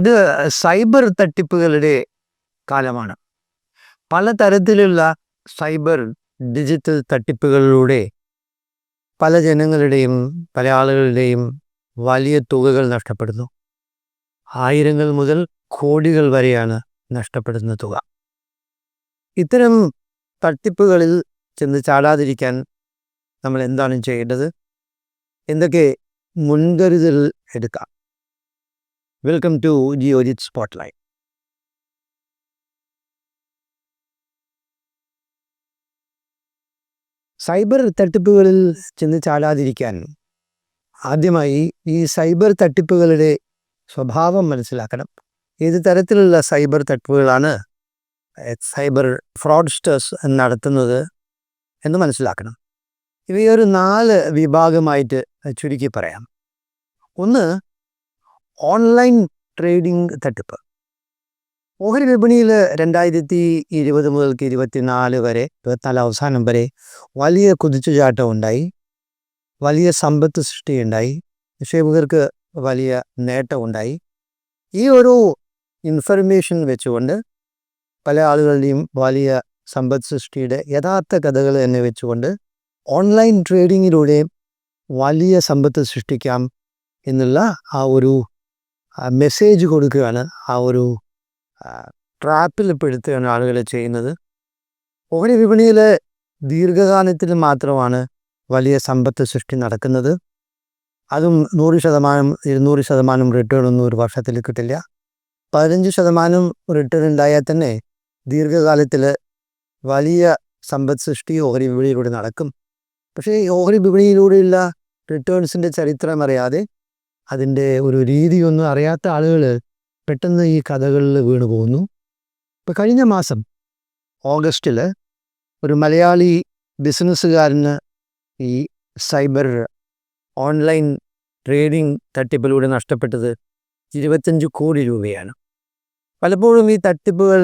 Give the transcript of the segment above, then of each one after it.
ഇത് സൈബർ തട്ടിപ്പുകളുടെ കാലമാണ്. പല തരത്തിലുള്ള സൈബർ ഡിജിറ്റൽ തട്ടിപ്പുകളിലൂടെ പല ജനങ്ങളുടെയും പല ആളുകളുടെയും വലിയ തുകകൾ നഷ്ടപ്പെടുന്നു. ആയിരങ്ങൾ മുതൽ കോടികൾ വരെയാണ് നഷ്ടപ്പെടുന്ന തുക. ഇത്തരം തട്ടിപ്പുകളിൽ ചെന്ന് ചാടാതിരിക്കാൻ നമ്മൾ എന്താണ് ചെയ്യേണ്ടത്? എന്തൊക്കെ മുൻകരുതൽ എടുക്കാം? Welcome to Geojit spotlight cyber തട്ടിപ്പുകളിൽ ചെന്ന് ചാടാതിരിക്കാൻ ആദ്യമായി ഈ സൈബർ തട്ടിപ്പുകളുടെ സ്വഭാവം മനസ്സിലാക്കണം. ഏത് തരത്തിലുള്ള സൈബർ തട്ടിപ്പുകളാണ് സൈബർ ഫ്രോഡ്സ്റ്റേഴ്സ് നടത്തുന്നത് എന്ന് മനസ്സിലാക്കണം. ഇവയൊരു നാല് വിഭാഗമായിട്ട് ചുരുക്കി പറയാം. ഒന്ന് ഓൺലൈൻ ട്രേഡിംഗ് തട്ടിപ്പ്. ഓഹരി വിപണിയിൽ രണ്ടായിരത്തി ഇരുപത് മുതൽക്ക് ഇരുപത്തിനാല് വരെ ഇരുപത്തിനാല് അവസാനം വരെ വലിയ കുതിച്ചുചാട്ടം ഉണ്ടായി. വലിയ സമ്പത്ത് സൃഷ്ടിയുണ്ടായി. നിക്ഷേപകർക്ക് വലിയ നേട്ടമുണ്ടായി ഈ ഒരു ഇൻഫർമേഷൻ വെച്ചുകൊണ്ട് പല ആളുകളുടെയും വലിയ സമ്പത്ത് സൃഷ്ടിയുടെ യഥാർത്ഥ കഥകൾ തന്നെ വെച്ചുകൊണ്ട് ഓൺലൈൻ ട്രേഡിങ്ങിലൂടെ വലിയ സമ്പത്ത് സൃഷ്ടിക്കാം എന്നുള്ള ആ ഒരു മെസ്സേജ് കൊടുക്കുകയാണ് ആ ഒരു ട്രാപ്പിൽ പെടുത്തുകയാണ് ആളുകൾ ചെയ്യുന്നത്. ഓഹരി വിപണിയിൽ ദീർഘകാലത്തിൽ മാത്രമാണ് വലിയ സമ്പത്ത് സൃഷ്ടി നടക്കുന്നത്. അതും നൂറ് ശതമാനം ഇരുന്നൂറ് ശതമാനം റിട്ടേൺ ഒന്നും ഒരു വർഷത്തിൽ കിട്ടില്ല. പതിനഞ്ച് ശതമാനം റിട്ടേൺ ഉണ്ടായാൽ തന്നെ ദീർഘകാലത്തിൽ വലിയ സമ്പത്ത് സൃഷ്ടി ഓഹരി വിപണിയിലൂടെ നടക്കും. പക്ഷേ ഈ ഓഹരി വിപണിയിലൂടെയുള്ള റിട്ടേൺസിന്റെ ചരിത്രം അറിയാതെ അതിന്റെ ഒരു രീതിയൊന്നും അറിയാത്ത ആളുകൾ പെട്ടെന്ന് ഈ കഥകളിൽ വീണു പോകുന്നു. ഇപ്പോൾ കഴിഞ്ഞ മാസം ഓഗസ്റ്റിൽ ഒരു മലയാളി ബിസിനസ്സുകാരന് ഈ സൈബർ ഓൺലൈൻ ട്രേഡിംഗ് തട്ടിപ്പിലൂടെ നഷ്ടപ്പെട്ടത് ഇരുപത്തഞ്ച് കോടി രൂപയാണ്. പലപ്പോഴും ഈ തട്ടിപ്പുകൾ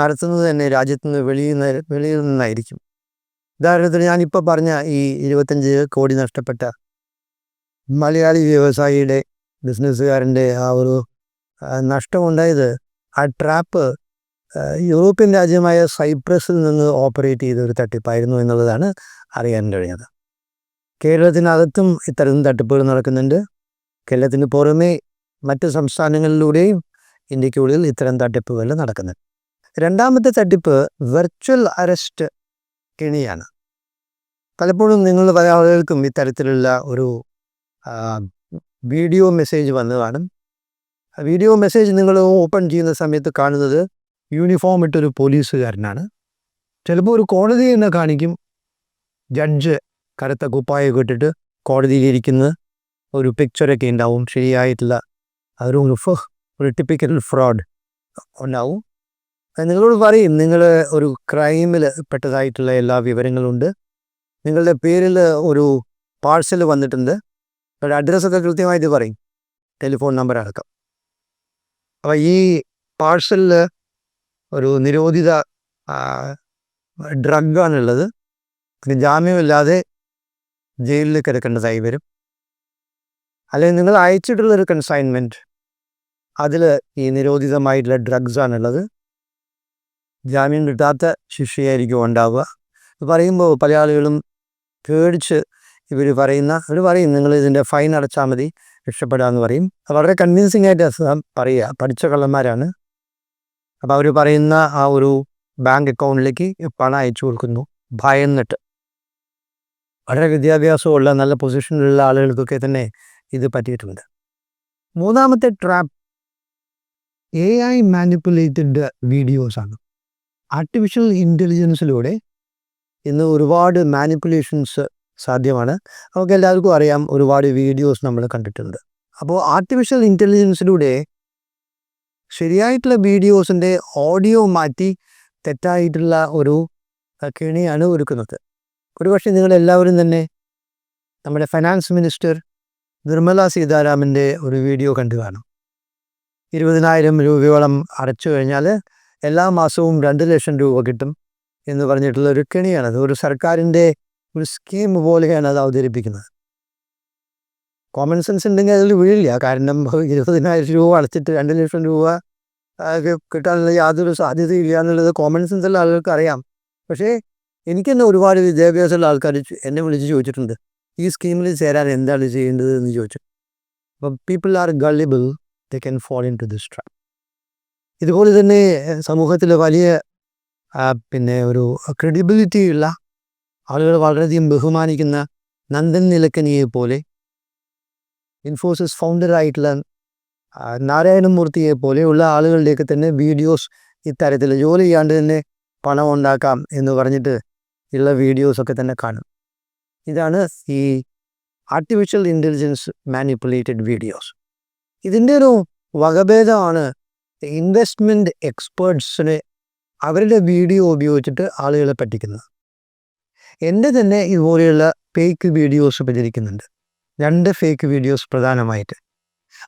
നടത്തുന്നത് തന്നെ രാജ്യത്ത് നിന്ന് വെളിയിൽ നിന്ന് വെളിയിൽ നിന്നായിരിക്കും. ഉദാഹരണത്തിന് ഞാനിപ്പോൾ പറഞ്ഞ ഈ ഇരുപത്തഞ്ച് കോടി നഷ്ടപ്പെട്ട മലയാളി വ്യവസായിയുടെ ബിസിനസ്സുകാരന്റെ ആ ഒരു നഷ്ടമുണ്ടായത് ആ ട്രാപ്പ് യൂറോപ്യൻ രാജ്യമായ സൈപ്രസിൽ നിന്ന് ഓപ്പറേറ്റ് ചെയ്ത ഒരു തട്ടിപ്പായിരുന്നു എന്നുള്ളതാണ് അറിയാൻ കഴിഞ്ഞത്. കേരളത്തിനകത്തും ഇത്തരം തട്ടിപ്പുകൾ നടക്കുന്നുണ്ട്. കേരളത്തിന് പുറമേ മറ്റ് സംസ്ഥാനങ്ങളിലൂടെയും ഇന്ത്യക്കുള്ളിൽ ഇത്തരം തട്ടിപ്പുകൾ നടക്കുന്നുണ്ട്. രണ്ടാമത്തെ തട്ടിപ്പ് വെർച്വൽ അറസ്റ്റ് കെണിയാണ്. പലപ്പോഴും നിങ്ങൾ പല ആളുകൾക്കും ഇത്തരത്തിലുള്ള ഒരു വീഡിയോ മെസ്സേജ് വന്നതാണ്. വീഡിയോ മെസ്സേജ് നിങ്ങൾ ഓപ്പൺ ചെയ്യുന്ന സമയത്ത് കാണുന്നത് യൂണിഫോം ഇട്ടൊരു പോലീസുകാരനാണ്. ചിലപ്പോൾ ഒരു കോടതി തന്നെ കാണിക്കും. ജഡ്ജ് കറുത്ത കുപ്പായൊക്കെ ഇട്ടിട്ട് കോടതിയിലിരിക്കുന്ന ഒരു പിക്ചറൊക്കെ ഉണ്ടാവും. ശരിയായിട്ടുള്ള ഒരു ഒരു ടിപ്പിക്കൽ ഫ്രോഡ് ഉണ്ടാവും. നിങ്ങളോട് പറയും. നിങ്ങൾ ഒരു ക്രൈമിൽ പെട്ടതായിട്ടുള്ള എല്ലാ വിവരങ്ങളുണ്ട് നിങ്ങളുടെ പേരിൽ ഒരു പാഴ്സൽ വന്നിട്ടുണ്ട്. ഒരു അഡ്രസ്സൊക്കെ കൃത്യമായിട്ട് പറയും. ടെലിഫോൺ നമ്പർ അടക്കം. അപ്പോൾ ഈ പാഴ്സലിൽ ഒരു നിരോധിത ഡ്രഗാണുള്ളത് പിന്നെ ജാമ്യമില്ലാതെ ജയിലിൽ കിടക്കേണ്ടതായി വരും. അല്ലെങ്കിൽ നിങ്ങൾ അയച്ചിട്ടുള്ളൊരു കൺസൈൻമെന്റ് അതിൽ ഈ നിരോധിതമായിട്ടുള്ള ഡ്രഗ്സാണുള്ളത് ജാമ്യം കിട്ടാത്ത ശിക്ഷയായിരിക്കും ഉണ്ടാവുക. പറയുമ്പോൾ പല ആളുകളും പേടിച്ച് ഇവർ പറയുന്ന അവർ പറയും നിങ്ങൾ ഇതിന്റെ ഫൈൻ അടച്ചാൽ മതി രക്ഷപ്പെടാമെന്ന് പറയും. വളരെ കൺവിൻസിങ് ആയിട്ട് പറയുക. പഠിച്ച കള്ളന്മാരാണ്. അപ്പോൾ അവർ പറയുന്ന ആ ഒരു ബാങ്ക് അക്കൗണ്ടിലേക്ക് പണം അയച്ചു കൊടുക്കുന്നു. ഭയന്നിട്ട്. വളരെ വിദ്യാഭ്യാസമുള്ള നല്ല പൊസിഷനിലുള്ള ആളുകൾക്കൊക്കെ തന്നെ ഇത് പറ്റിയിട്ടുണ്ട്. മൂന്നാമത്തെ ട്രാപ്പ് എ ഐ മാനിപ്പുലേറ്റഡ് വീഡിയോസാണ് ആർട്ടിഫിഷ്യൽ ഇന്റലിജൻസിലൂടെ ഇന്ന് ഒരുപാട് മാനിപ്പുലേഷൻസ് സാധ്യമാണ്. നമുക്ക് എല്ലാവർക്കും അറിയാം ഒരുപാട് വീഡിയോസ് നമ്മൾ കണ്ടിട്ടുണ്ട്. അപ്പോൾ ആർട്ടിഫിഷ്യൽ ഇന്റലിജൻസിലൂടെ ശരിയായിട്ടുള്ള വീഡിയോസിന്റെ ഓഡിയോ മാറ്റി തെറ്റായിട്ടുള്ള ഒരു കെണിയാണ് ഒരുക്കുന്നത്. ഒരുപക്ഷെ നിങ്ങളെല്ലാവരും തന്നെ നമ്മുടെ ഫൈനാൻസ് മിനിസ്റ്റർ നിർമ്മല സീതാരാമന്റെ ഒരു വീഡിയോ കണ്ടു കാണും. ഇരുപതിനായിരം രൂപയോളം അടച്ചു കഴിഞ്ഞാൽ എല്ലാ മാസവും രണ്ട് ലക്ഷം രൂപ കിട്ടും എന്ന് പറഞ്ഞിട്ടുള്ള ഒരു കെണിയാണത്. ഒരു സർക്കാരിന്റെ ഒരു സ്കീം പോലെയാണ് അത് അവതരിപ്പിക്കുന്നത്. കോമൺ സെൻസ് ഉണ്ടെങ്കിൽ അതിൽ വീഴില്ല. കാരണം ഇരുപതിനായിരം രൂപ അടച്ചിട്ട് രണ്ട് ലക്ഷം രൂപ കിട്ടാനുള്ള യാതൊരു സാധ്യതയില്ല എന്നുള്ളത് കോമൺ സെൻസുള്ള ആളുകൾക്ക് അറിയാം. പക്ഷേ എനിക്ക് തന്നെ ഒരുപാട് വിദ്യാഭ്യാസമുള്ള ആൾക്കാർ എന്നെ വിളിച്ച് ചോദിച്ചിട്ടുണ്ട്. ഈ സ്കീമിൽ ചേരാൻ എന്താണ് ചെയ്യേണ്ടത് എന്ന് ചോദിച്ചു. അപ്പം people are gullible the can fall into this trap ഇതുപോലെ തന്നെ സമൂഹത്തിൽ വലിയ പിന്നെ ഒരു ക്രെഡിബിലിറ്റി ഉള്ള ആളുകൾ വളരെയധികം ബഹുമാനിക്കുന്ന നന്ദൻ നിലക്കനിയെ പോലെ ഇൻഫോസിസ് ഫൗണ്ടറായിട്ടുള്ള നാരായണമൂർത്തിയെ പോലെയുള്ള ആളുകളുടെയൊക്കെ തന്നെ വീഡിയോസ് ഇത്തരത്തിൽ ജോലി ചെയ്യാണ്ട് തന്നെ പണം ഉണ്ടാക്കാം എന്ന് പറഞ്ഞിട്ട് ഉള്ള വീഡിയോസൊക്കെ തന്നെ കാണും. ഇതാണ് ഈ ആർട്ടിഫിഷ്യൽ ഇന്റലിജൻസ് മാനിപ്പുലേറ്റഡ് വീഡിയോസ് ഇതിന്റെ ഒരു വകഭേദമാണ് ഇൻവെസ്റ്റ്മെന്റ് എക്സ്പേർട്സിനെ അവരുടെ വീഡിയോ ഉപയോഗിച്ചിട്ട് ആളുകളെ പറ്റിക്കുന്നത്. എന്റെ തന്നെ ഇതുപോലെയുള്ള ഫേക്ക് വീഡിയോസ് പ്രചരിക്കുന്നുണ്ട് രണ്ട് ഫേക്ക് വീഡിയോസ് പ്രധാനമായിട്ട്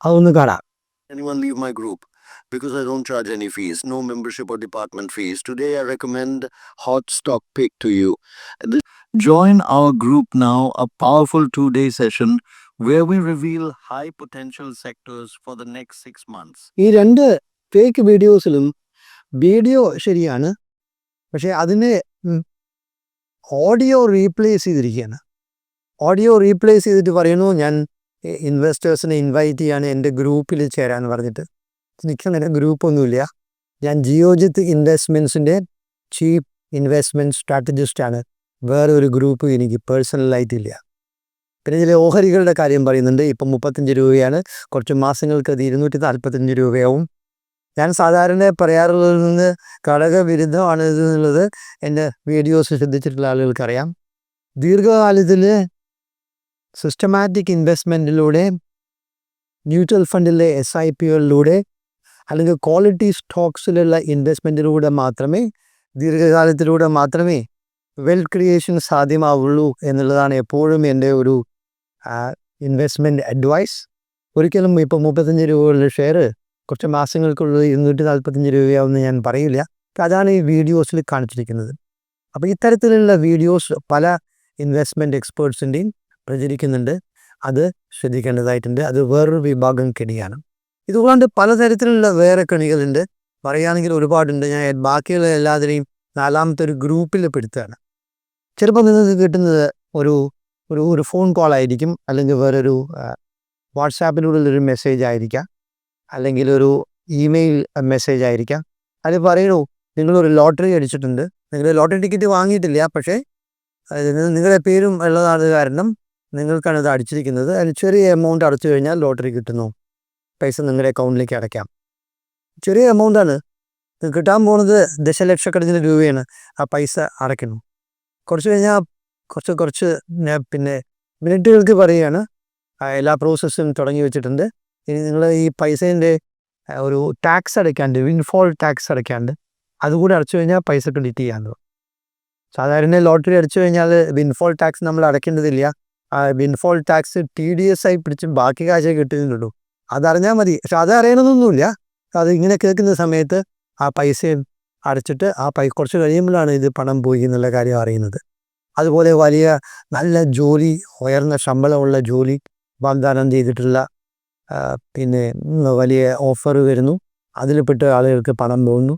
അതൊന്ന് കാണാം anyone leave my group because I don't charge any fees, no membership or department fees. Today I recommend Hot Stock Pick to you. Join our group now, a powerful two day session where we reveal high potential sectors for the next six months. ഈ രണ്ട് fake വീഡിയോസിലും video ശരിയാണ് പക്ഷേ അതിനെ audio replace ചെയ്തിരിക്കുകയാണ്. Audio replace ചെയ്തിട്ട് പറയുന്നു ഞാൻ ഇൻവെസ്റ്റേഴ്സിനെ ഇൻവൈറ്റ് ചെയ്യാണ് എന്റെ ഗ്രൂപ്പിൽ ചേരാന്ന് പറഞ്ഞിട്ട്. എനിക്കങ്ങനെ ഗ്രൂപ്പൊന്നുമില്ല ഞാൻ ജിയോജിത്ത് ഇൻവെസ്റ്റ്മെന്റ്സിന്റെ ചീഫ് ഇൻവെസ്റ്റ്മെന്റ് സ്ട്രാറ്റജിസ്റ്റാണ് വേറെ ഒരു ഗ്രൂപ്പ് എനിക്ക് പേഴ്സണലായിട്ടില്ല പിന്നെ ചില ഓഹരികളുടെ കാര്യം പറയുന്നുണ്ട്. ഇപ്പം മുപ്പത്തഞ്ച് രൂപയാണ്. കുറച്ച് മാസങ്ങൾക്ക് അത് ഇരുന്നൂറ്റി നാൽപ്പത്തഞ്ച് രൂപയാവും. ഞാൻ സാധാരണ പറയാറുള്ളതിൽ നിന്ന് ഘടകവിരുദ്ധമാണ് എന്നുള്ളത് എന്റെ വീഡിയോസ് ശ്രദ്ധിച്ചിട്ടുള്ള ആളുകൾക്കറിയാം. ദീർഘകാലത്തിൽ സിസ്റ്റമാറ്റിക് ഇൻവെസ്റ്റ്മെന്റിലൂടെ മ്യൂച്വൽ ഫണ്ടിലെ എസ് ഐ പികളിലൂടെ അല്ലെങ്കിൽ ക്വാളിറ്റി സ്റ്റോക്സിലുള്ള ഇൻവെസ്റ്റ്മെന്റിലൂടെ മാത്രമേ ദീർഘകാലത്തിലൂടെ മാത്രമേ വെൽത്ത് ക്രിയേഷൻ സാധ്യമാവുള്ളൂ എന്നുള്ളതാണ് എപ്പോഴും എന്റെ ഒരു ഇൻവെസ്റ്റ്മെന്റ് അഡ്വൈസ് ഒരിക്കലും ഇപ്പോൾ മുപ്പത്തഞ്ച് രൂപയുള്ള ഷെയർ കുറച്ച് മാസങ്ങൾക്കുള്ളിൽ ഇരുന്നൂറ്റി നാൽപ്പത്തഞ്ച് രൂപയാവുമെന്ന് ഞാൻ പറയില്ല. അതാണ് ഈ വീഡിയോസിൽ കാണിച്ചിരിക്കുന്നത്. അപ്പോൾ ഇത്തരത്തിലുള്ള വീഡിയോസ് പല ഇൻവെസ്റ്റ്മെന്റ് എക്സ്പേർട്സിന്റെയും പ്രചരിക്കുന്നുണ്ട്. അത് ശ്രദ്ധിക്കേണ്ടതായിട്ടുണ്ട്. അത് വേറൊരു വിഭാഗം കെണിയാണ്. ഇതുകൊണ്ട് പലതരത്തിലുള്ള വേറെ കെണികളുണ്ട്. പറയുകയാണെങ്കിൽ ഒരുപാടുണ്ട്. ഞാൻ ബാക്കിയുള്ള എല്ലാത്തിനെയും നാലാമത്തെ ഒരു ഗ്രൂപ്പിൽ പെടുത്തുകയാണ്. ചിലപ്പോൾ നിങ്ങൾക്ക് കിട്ടുന്നത് ഒരു ഒരു ഒരു ഫോൺ കോൾ ആയിരിക്കും. അല്ലെങ്കിൽ വേറൊരു വാട്സാപ്പിലൂടെയുള്ളൊരു മെസ്സേജ് ആയിരിക്കാം. അല്ലെങ്കിൽ ഒരു ഇമെയിൽ മെസ്സേജ് ആയിരിക്കാം അത് പറയണു നിങ്ങളൊരു ലോട്ടറി അടിച്ചിട്ടുണ്ട്. നിങ്ങൾ ലോട്ടറി ടിക്കറ്റ് വാങ്ങിയിട്ടില്ല പക്ഷേ നിങ്ങളുടെ പേരും ഉള്ളതാണ് കാരണം നിങ്ങൾക്കാണ് ഇത് അടിച്ചിരിക്കുന്നത്. അതിന് ചെറിയ എമൗണ്ട് അടച്ചു കഴിഞ്ഞാൽ ലോട്ടറി കിട്ടുന്നു. പൈസ നിങ്ങളുടെ അക്കൗണ്ടിലേക്ക് അടയ്ക്കാം. ചെറിയ എമൗണ്ടാണ്. കിട്ടാൻ പോകുന്നത് ദശലക്ഷക്കണക്കിന് രൂപയാണ്. ആ പൈസ അടയ്ക്കുന്നു. കുറച്ച് കഴിഞ്ഞാൽ കുറച്ച് കുറച്ച് പിന്നെ മിനിറ്റുകൾക്ക് പറയുകയാണ്. എല്ലാ പ്രോസസ്സും തുടങ്ങി വെച്ചിട്ടുണ്ട്. ഇനി നിങ്ങൾ ഈ പൈസേന്റെ ഒരു ടാക്സ് അടയ്ക്കാണ്ട് വിൻഫോൾ ടാക്സ് അടയ്ക്കാണ്ട് അതുകൂടി അടച്ചു കഴിഞ്ഞാൽ പൈസ ക്രെഡിറ്റ് ചെയ്യാൻ സാധാരണ ലോട്ടറി അടിച്ചു കഴിഞ്ഞാൽ വിൻഫോൾ ടാക്സ് നമ്മൾ അടയ്ക്കേണ്ടതില്ല. ആ windfall tax T D S ആയി പിടിച്ച് ബാക്കി കാശേ കിട്ടുന്നുള്ളൂ അതറിഞ്ഞാൽ മതി. പക്ഷെ അത് അറിയണമെന്നൊന്നുമില്ല അത് ഇങ്ങനെ കേൾക്കുന്ന സമയത്ത് ആ പൈസ അടച്ചിട്ട് ആ പൈ കുറച്ച് കഴിയുമ്പോഴാണ് ഇത് പണം പോയി എന്നുള്ള കാര്യം അറിയുന്നത്. അതുപോലെ വലിയ നല്ല ജോലി ഉയർന്ന ശമ്പളമുള്ള ജോലി വാഗ്ദാനം ചെയ്തിട്ടുള്ള പിന്നെ വലിയ ഓഫർ വരുന്നു. അതിൽ പെട്ട് ആളുകൾക്ക് പണം പോകുന്നു.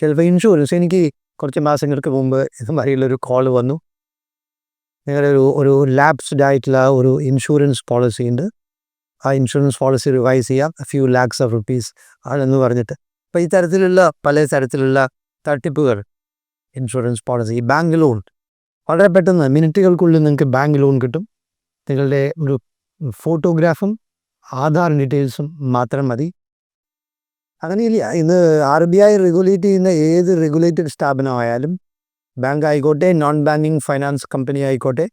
ചിലപ്പോൾ ഇൻഷുറൻസ് എനിക്ക് കുറച്ച് മാസങ്ങൾക്ക് മുമ്പ് ഇതുമാതിരിയുള്ളൊരു കോൾ വന്നു. നിങ്ങളുടെ ഒരു ഒരു ലാപ്സ്ഡ് ആയിട്ടുള്ള ഒരു ഇൻഷുറൻസ് പോളിസി ഉണ്ട്. ആ ഇൻഷുറൻസ് പോളിസി റിവൈസ് ചെയ്യാം. ഫ്യൂ ലാക്സ് ഓഫ് റുപ്പീസ് ആണെന്ന് പറഞ്ഞിട്ട്. അപ്പോൾ ഈ തരത്തിലുള്ള പല തരത്തിലുള്ള തട്ടിപ്പുകൾ ഇൻഷുറൻസ് പോളിസി ബാങ്ക് ലോൺ വളരെ പെട്ടെന്ന് മിനിറ്റുകൾക്കുള്ളിൽ നിങ്ങൾക്ക് ബാങ്ക് ലോൺ കിട്ടും. നിങ്ങളുടെ ഒരു ഫോട്ടോഗ്രാഫും ആധാർ ഡീറ്റെയിൽസും മാത്രം മതി. അങ്ങനെയില്ല ഇന്ന് ആർ ബി ഐ റെഗുലേറ്റ് ചെയ്യുന്ന ഏത് റെഗുലേറ്റഡ് സ്ഥാപനമായാലും ബാങ്ക് ആയിക്കോട്ടെ നോൺ ബാങ്കിങ് ഫൈനാൻസ് കമ്പനി ആയിക്കോട്ടെ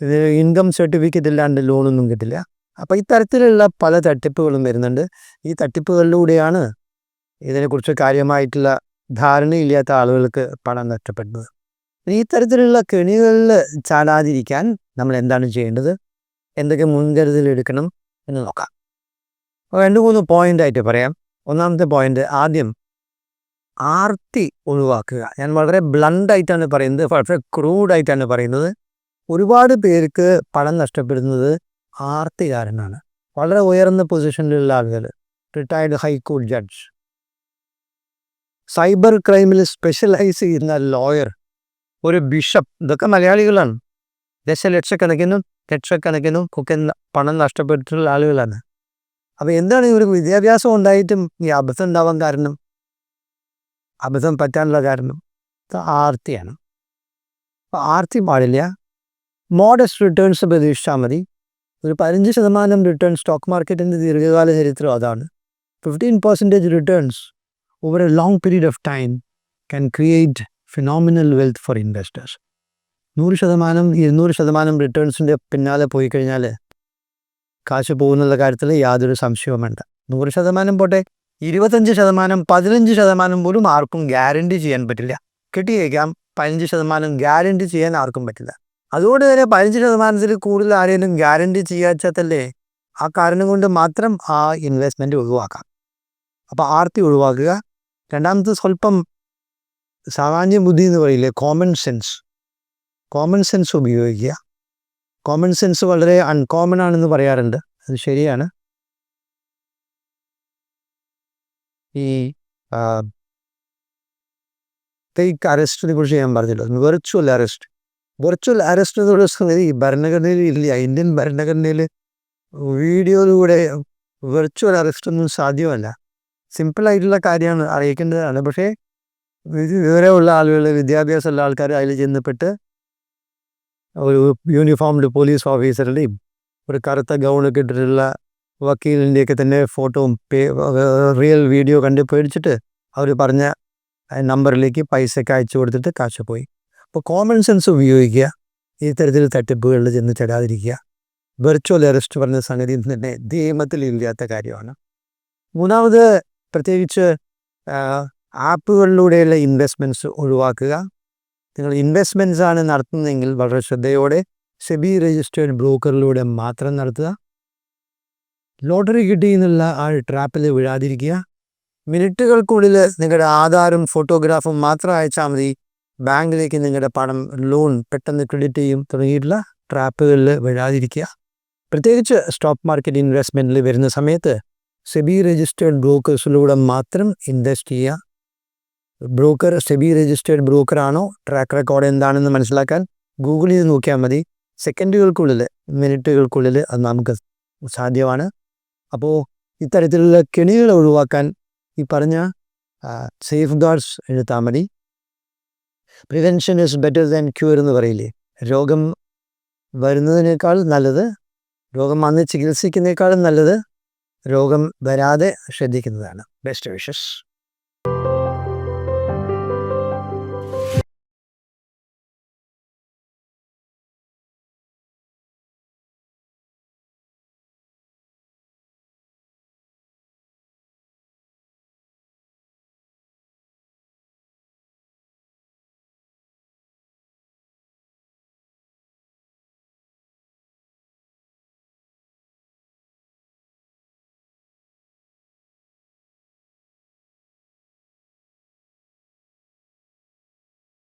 ഇത് ഇൻകം സർട്ടിഫിക്കറ്റ് ഇല്ലാണ്ട് ലോണൊന്നും കിട്ടില്ല. അപ്പോൾ ഇത്തരത്തിലുള്ള പല തട്ടിപ്പുകളും വരുന്നുണ്ട്. ഈ തട്ടിപ്പുകളിലൂടെയാണ് ഇതിനെക്കുറിച്ച് കാര്യമായിട്ടുള്ള ധാരണയില്ലാത്ത ആളുകൾക്ക് പണം നഷ്ടപ്പെടുന്നത്. ഇത്തരത്തിലുള്ള കെണികളിൽ ചാടാതിരിക്കാൻ നമ്മൾ എന്താണ് ചെയ്യേണ്ടത്? എന്തൊക്കെ മുൻകരുതൽ എടുക്കണം? എന്ന് നോക്കാം രണ്ട് മൂന്ന് പോയിന്റ് ആയിട്ട് പറയാം. ഒന്നാമത്തെ പോയിന്റ് ആദ്യം ആർത്തി ഒഴിവാക്കുക. ഞാൻ വളരെ ബ്ലണ്ടായിട്ടാണ് പറയുന്നത് വളരെ ക്രൂഡായിട്ടാണ് പറയുന്നത്. ഒരുപാട് പേർക്ക് പണം നഷ്ടപ്പെടുന്നത് ആർത്തികാരനാണ് വളരെ ഉയർന്ന പൊസിഷനിലുള്ള ആളുകൾ റിട്ടയർഡ് ഹൈക്കോടതി ജഡ്ജ് സൈബർ ക്രൈമിൽ സ്പെഷ്യലൈസ് ചെയ്യുന്ന ലോയർ ഒരു ബിഷപ്പ് ഇതൊക്കെ മലയാളികളാണ്. ദശലക്ഷക്കണക്കിനും ലക്ഷക്കണക്കിനും ഒക്കെ പണം നഷ്ടപ്പെട്ടിട്ടുള്ള ആളുകളാണ്. അപ്പോൾ എന്താണ് ഒരു വിദ്യാഭ്യാസം ഉണ്ടായിട്ടും ഈ അബദ്ധം ഉണ്ടാവാൻ കാരണം? അബദ്ധം പറ്റാനുള്ള കാരണം? ആർത്തിയാണ്. അപ്പോൾ ആർത്തി പാടില്ല. മോഡസ്റ്റ് റിട്ടേൺസ് പ്രതീക്ഷിച്ചാൽ മതി. ഒരു പതിനഞ്ച് ശതമാനം റിട്ടേൺ സ്റ്റോക്ക് മാർക്കറ്റിന്റെ ദീർഘകാല ചരിത്രം അതാണ്. Fifteen percentage returns over a long period of time can create phenomenal wealth for investors നൂറ് ശതമാനം ഇരുന്നൂറ് ശതമാനം റിട്ടേൺസിന്റെ പിന്നാലെ പോയി കഴിഞ്ഞാൽ കാശ് പോകുന്നുള്ള കാര്യത്തിൽ യാതൊരു സംശയവും വേണ്ട. നൂറ് ശതമാനം പോട്ടെ ഇരുപത്തഞ്ച് ശതമാനം പതിനഞ്ച് ശതമാനം പോലും ആർക്കും ഗ്യാരണ്ടി ചെയ്യാൻ പറ്റില്ല. കിട്ടിയേക്കാം പതിനഞ്ച് ശതമാനം ഗ്യാരണ്ടി ചെയ്യാൻ ആർക്കും പറ്റില്ല. അതുകൊണ്ട് തന്നെ പതിനഞ്ച് ശതമാനത്തിൽ കൂടുതൽ ആരെങ്കിലും ഗ്യാരണ്ടി ചെയ്യാച്ചാൽ ആ കാരണം കൊണ്ട് മാത്രം ആ ഇൻവെസ്റ്റ്മെന്റ് ഒഴിവാക്കാം. അപ്പോൾ ആർത്തി ഒഴിവാക്കുക. രണ്ടാമത് സ്വല്പം സാമാന്യ ബുദ്ധി എന്ന് പറയില്ലേ കോമൺ സെൻസ് കോമൺ സെൻസ് ഉപയോഗിക്കുക. കോമൺ സെൻസ് വളരെ അൺകോമൺ ആണെന്ന് പറയാറുണ്ട്. അത് ശരിയാണ്. ഈ ഫേക്ക് അറസ്റ്റിനെ കുറിച്ച് ഞാൻ പറഞ്ഞിട്ടുണ്ട് വെർച്വൽ അറസ്റ്റ് വെർച്വൽ അറസ്റ്റ് എന്നുള്ള സംഗതി ഈ ഭരണഘടനയിൽ ഇല്ല. ഇന്ത്യൻ ഭരണഘടനയിൽ വീഡിയോയിലൂടെ വെർച്വൽ അറസ്റ്റ് ഒന്നും സാധ്യമല്ല. സിമ്പിളായിട്ടുള്ള കാര്യമാണ് അറിയിക്കേണ്ടതാണ്. പക്ഷേ വിവരമുള്ള ആളുകൾ വിദ്യാഭ്യാസമുള്ള ആൾക്കാർ അതിൽ ചെന്നപ്പെട്ട് ഒരു യൂണിഫോംഡ് പോലീസ് ഓഫീസറുടെയും ഒരു കറുത്ത ഗൗണൊക്കെ ഇട്ടിട്ടുള്ള വക്കീലിന്റെയൊക്കെ തന്നെ ഫോട്ടോയും റിയൽ വീഡിയോ കണ്ട് പേടിച്ചിട്ട് അവർ പറഞ്ഞ നമ്പറിലേക്ക് പൈസയൊക്കെ അയച്ചു കൊടുത്തിട്ട് കാശ് പോയി. അപ്പോൾ കോമൺ സെൻസ് ഉപയോഗിക്കുക. ഇത്തരത്തിൽ തരത്തിൽ തട്ടിപ്പുകളിൽ ചെന്ന് ചെടാതിരിക്കുക. വെർച്വൽ അറസ്റ്റ് പറഞ്ഞ സംഗതി തന്നെ നിയമത്തിൽ ഇല്ലാത്ത കാര്യമാണ്. മൂന്നാമത് പ്രത്യേകിച്ച് ആപ്പുകളിലൂടെയുള്ള ഇൻവെസ്റ്റ്മെന്റ്സ് ഒഴിവാക്കുക. നിങ്ങൾ ഇൻവെസ്റ്റ്മെന്റ്സ് ആണ് നടത്തുന്നതെങ്കിൽ വളരെ ശ്രദ്ധയോടെ സെബി രജിസ്റ്റേർഡ് ബ്രോക്കറിലൂടെ മാത്രം നടത്തുക. ലോട്ടറി കിട്ടി എന്നുള്ള ആ ട്രാപ്പിൽ വീഴാതിരിക്കുക മിനിറ്റുകൾക്കുള്ളിൽ നിങ്ങളുടെ ആധാറും ഫോട്ടോഗ്രാഫും മാത്രം അയച്ചാൽ മതി. ബാങ്കിലേക്ക് നിങ്ങളുടെ പണം ലോൺ പെട്ടെന്ന് ക്രെഡിറ്റ് ചെയ്യും തുടങ്ങിയിട്ടുള്ള ട്രാപ്പുകളിൽ വീഴാതിരിക്കുക പ്രത്യേകിച്ച് സ്റ്റോക്ക് മാർക്കറ്റ് ഇൻവെസ്റ്റ്മെന്റിൽ വരുന്ന സമയത്ത് സെബി രജിസ്റ്റേർഡ് ബ്രോക്കേഴ്സിലൂടെ മാത്രം ഇൻവെസ്റ്റ് ചെയ്യുക. ബ്രോക്കർ സെബി രജിസ്റ്റേർഡ് ബ്രോക്കറാണോ? ട്രാക്ക് റെക്കോർഡ് എന്താണെന്ന് മനസ്സിലാക്കാൻ ഗൂഗിൾ ചെയ്ത് നോക്കിയാൽ മതി. സെക്കൻഡുകൾക്കുള്ളിൽ മിനിറ്റുകൾക്കുള്ളിൽ അത് നമുക്ക് സാധ്യമാണ്. അപ്പോൾ ഇത്തരത്തിലുള്ള കെണികൾ ഒഴിവാക്കാൻ ഈ പറഞ്ഞ സേഫ് ഗാർഡ്സ് എഴുത്താൽ മതി. Prevention is better than cure എന്ന് പറയില്ലേ? രോഗം വരുന്നതിനേക്കാൾ നല്ലത് രോഗം വന്ന് ചികിത്സിക്കുന്നതിനേക്കാളും നല്ലത് രോഗം വരാതെ ശ്രദ്ധിക്കുന്നതാണ്. Best wishes.